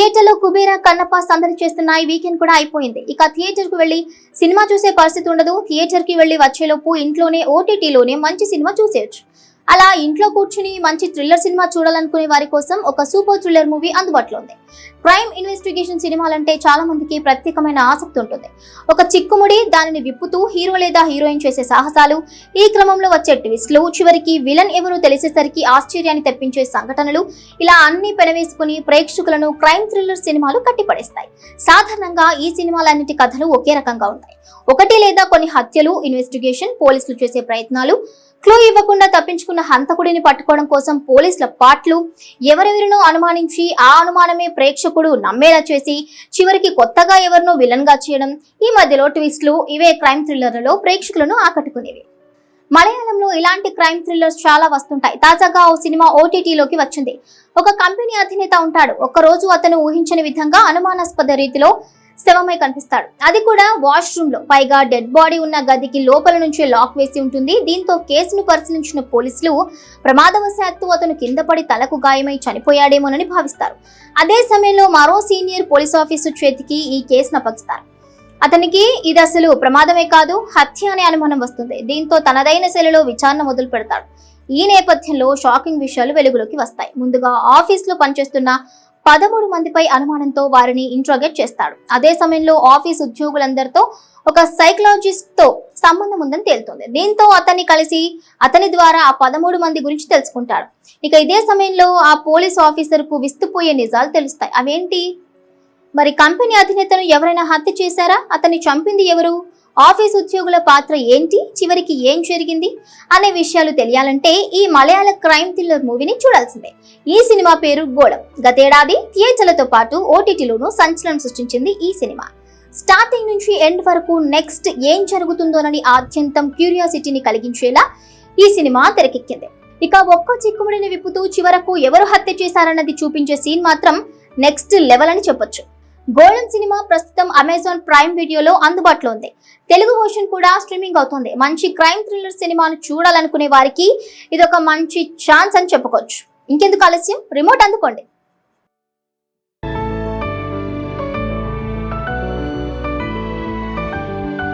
థియేటర్లో కుబేరా కన్నప్ప సందడి చేస్తున్న ఈ వీకెండ్ కూడా అయిపోయింది. ఇక థియేటర్కు వెళ్ళి సినిమా చూసే పరిస్థితి ఉండదు. థియేటర్కి వెళ్ళి వచ్చేలోపు ఇంట్లోనే ఓటీటీలోనే మంచి సినిమా చూసేయచ్చు. అలా ఇంట్లో కూర్చుని మంచి థ్రిల్లర్ సినిమా చూడాలనుకునే వారి కోసం ఒక సూపర్ థ్రిల్లర్ మూవీ అందుబాటులో ఉంది. క్రైమ్ ఇన్వెస్టిగేషన్ సినిమాలంటే చాలా మందికి ప్రత్యేకమైన ఆసక్తి ఉంటుంది. ఒక చిక్కుముడి దానిని విప్పుతూ హీరో లేదా హీరోయిన్ చేసే సాహసాలు ఈ క్రమంలో వచ్చే ట్విస్ట్లు చివరికి విలన్ ఎవరో తెలిసేసరికి ఆశ్చర్యాన్ని తెప్పించే సంఘటనలు ఇలా అన్ని పెనవేసుకుని ప్రేక్షకులను క్రైమ్ థ్రిల్లర్ సినిమాలు కట్టిపడేస్తాయి. సాధారణంగా ఈ సినిమాలన్నిటి కథలు ఒకే రకంగా ఉంటాయి. ఒకటి లేదా కొన్ని హత్యలు ఇన్వెస్టిగేషన్ పోలీసులు చేసే ప్రయత్నాలు క్లూ ఇవ్వకుండా తప్పించుకున్న హంతకుడిని పట్టుకోవడం కోసం పోలీసుల పాటలు ఎవరెవరినో అనుమానించి ఆ అనుమానమే ప్రేక్షకుడు నమ్మేలా చేసి చివరికి కొత్తగా ఎవరినో విలన్గా చేయడం. ఈ మధ్యలో ట్విస్ట్లు ఇవే క్రైమ్ థ్రిల్లర్లలో ప్రేక్షకులను ఆకట్టుకునేవి. మలయాళంలో ఇలాంటి క్రైమ్ థ్రిల్లర్స్ చాలా వస్తుంటాయి. తాజాగా ఓ సినిమా ఓటీటీలోకి వచ్చింది. ఒక కంపెనీ అధినేత ఉంటాడు. ఒక రోజు అతను ఊహించని విధంగా అనుమానాస్పద రీతిలో శవమై కనిపిస్తాడు. అది కూడా వాష్రూమ్లో. పైగా డెడ్ బాడీ ఉన్న గదికి లోపల నుంచే లాక్ వేసి ఉంటుంది. దీంతో కేసును పరిశీలించిన పోలీసులు ప్రమాదవశాత్తు అతను కింద పడి తలకు గాయమై చనిపోయాడేమోనని భావిస్తారు. అదే సమయంలో మరో సీనియర్ పోలీస్ ఆఫీసర్ చేతికి ఈ కేసును అప్పగిస్తారు అతనికి ఇది అసలు ప్రమాదమే కాదు హత్య అనే అనుమానం వస్తుంది. దీంతో తనదైన శైలిలో విచారణ మొదలు పెడతాడు. ఈ నేపథ్యంలో షాకింగ్ విషయాలు వెలుగులోకి వస్తాయి. ముందుగా ఆఫీస్లో పనిచేస్తున్న పదమూడు మందిపై అనుమానంతో వారిని ఇంట్రోగేట్ చేస్తాడు. అదే సమయంలో ఆఫీస్ ఉద్యోగులందరితో ఒక సైకలాజిస్ట్తో సంబంధం ఉందని తేలుతుంది. దీంతో అతన్ని కలిసి అతని ద్వారా ఆ పదమూడు మంది గురించి తెలుసుకుంటాడు. ఇక ఇదే సమయంలో ఆ పోలీస్ ఆఫీసర్కు విస్తుపోయే నిజాలు తెలుస్తాయి. అవేంటి? మరి కంపెనీ అధినేతను ఎవరైనా హత్య చేశారా? అతన్ని చంపింది ఎవరు? ఆఫీస్ ఉద్యోగుల పాత్ర ఏంటి? చివరికి ఏం జరిగింది? అనే విషయాలు తెలియాలంటే ఈ మలయాళ క్రైమ్ థ్రిల్లర్ మూవీని చూడాల్సిందే. ఈ సినిమా పేరు గోళం. గతేడాది థియేటర్లతో పాటు ఓటీటీలోనూ సంచలనం సృష్టించింది ఈ సినిమా. స్టార్టింగ్ నుంచి ఎండ్ వరకు నెక్స్ట్ ఏం జరుగుతుందోనని ఆద్యంతం క్యూరియాసిటీని కలిగించేలా ఈ సినిమా తెరకెక్కింది. ఇక ఒక్క చిక్కుముడిని విప్పుతూ చివరకు ఎవరు హత్య చేశారన్నది చూపించే సీన్ మాత్రం నెక్స్ట్ లెవెల్ అని చెప్పొచ్చు. గోల్డెన్ సినిమా ప్రస్తుతం అమెజాన్ ప్రైమ్ వీడియోలో అందుబాటులో ఉంది. తెలుగు వర్షన్ కూడా స్ట్రీమింగ్ అవుతుంది. మంచి క్రైమ్ థ్రిల్లర్ సినిమాను చూడాలనుకునే వారికి ఇది ఒక మంచి ఛాన్స్ అని చెప్పుకోవచ్చు. ఇంకెందుకు ఆలస్యం? రిమోట్ అందుకోండి.